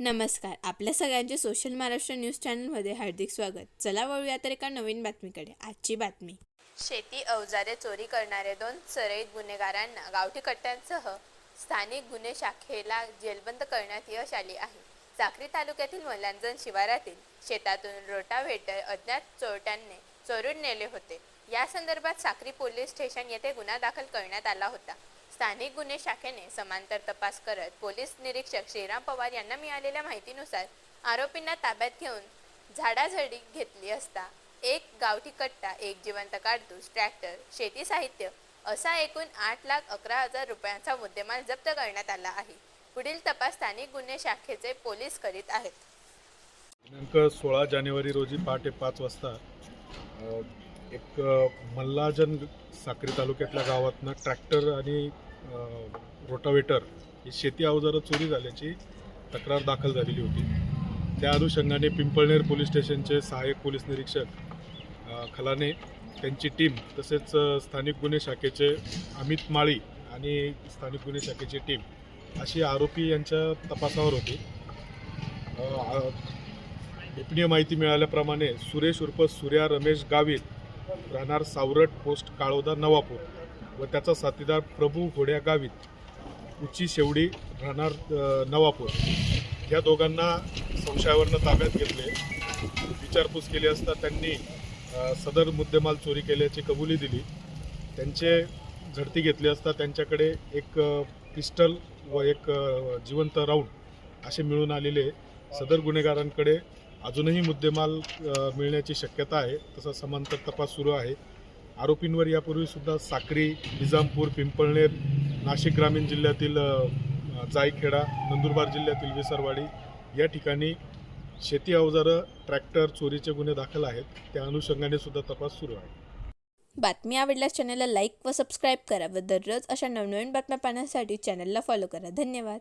नमस्कार. आपल्या सगळ्यांचे सोशल महाराष्ट्र न्यूज चॅनलमध्ये हार्दिक स्वागत. चला वळूया तर एका नवीन बातमीकडे. आजची बातमी. शेती अवजारे चोरी करणारे दोन सराईत गुन्हेगारांना गावठी कट्ट्यांसह स्थानिक गुन्हे शाखेला जेलबंद करण्यात यश आले आहे. साक्री तालुक्यातील मलांजण शिवारातील शेतातून रोटाव्हेटर अज्ञात चोरट्यांनी चोरून नेले होते. या संदर्भात साक्री पोलीस स्टेशन येथे गुन्हा दाखल करण्यात आला होता. स्थानिक गुन्हे शाखेने समांतर तपास करत पोलीस निरीक्षक श्रीराम पवार यांना मिळालेल्या माहितीनुसार आरोपींना ताब्यात घेऊन झाडाझडी घेतली असता एक गावठी कट्टा एक जिवंत काडतूस ट्रॅक्टर शेती साहित्य असा एकूण आठ लाख अकरा हजार रुपयांचा मुद्देमाल जप्त करण्यात आला आहे. पुढील तपास स्थानिक गुन्हे शाखेचे पोलीस करीत आहेत. दिनांक सोळा जानेवारी रोजी पहाटे पाच वाजता एक मल्लाजन साक्री तालुक्यातल्या गावातनं ट्रॅक्टर आणि रोटावेटर ही शेती अवजारं चोरी झाल्याची तक्रार दाखल झालेली होती. त्या अनुषंगाने पिंपळनेर पोलीस स्टेशनचे सहाय्यक पोलीस निरीक्षक खलाने त्यांची टीम तसेच स्थानिक गुन्हे शाखेचे अमित माळी आणि स्थानिक गुन्हे शाखेची टीम अशी आरोपी यांच्या तपासावर होती. गोपनीय माहिती मिळाल्याप्रमाणे सुरेश उर्फ सूर्या रमेश गावित राहणार सावरट पोस्ट काळोदा नवापूर व त्याचा साथीदार प्रभू घोड्या गावित. उची शेवडी राहणार नवापूर. या दोघांना संशयावरनं ताब्यात घेतले. विचारपूस केली असता त्यांनी सदर मुद्देमाल चोरी केल्याची कबुली दिली. त्यांचे झडती घेतली असता त्यांच्याकडे एक पिस्टल व एक जिवंत राऊंड असे मिळून आलेले सदर गुन्हेगारांकडे अजूनही मुद्देमाल मिळण्याची शक्यता आहे. तसा समांतर तपास सुरू आहे. आरोपींवर यापूर्वीसुद्धा साक्री निजामपूर पिंपळनेर नाशिक ग्रामीण जिल्ह्यातील जायखेडा नंदुरबार जिल्ह्यातील विसरवाडी या ठिकाणी शेती अवजारं ट्रॅक्टर चोरीचे गुन्हे दाखल आहेत. त्या अनुषंगाने सुद्धा तपास सुरू आहे. बातमी आवडल्यास चॅनलला लाईक व सबस्क्राईब करा व दररोज अशा नवनवीन बातम्या पाहण्यासाठी चॅनलला फॉलो करा. धन्यवाद.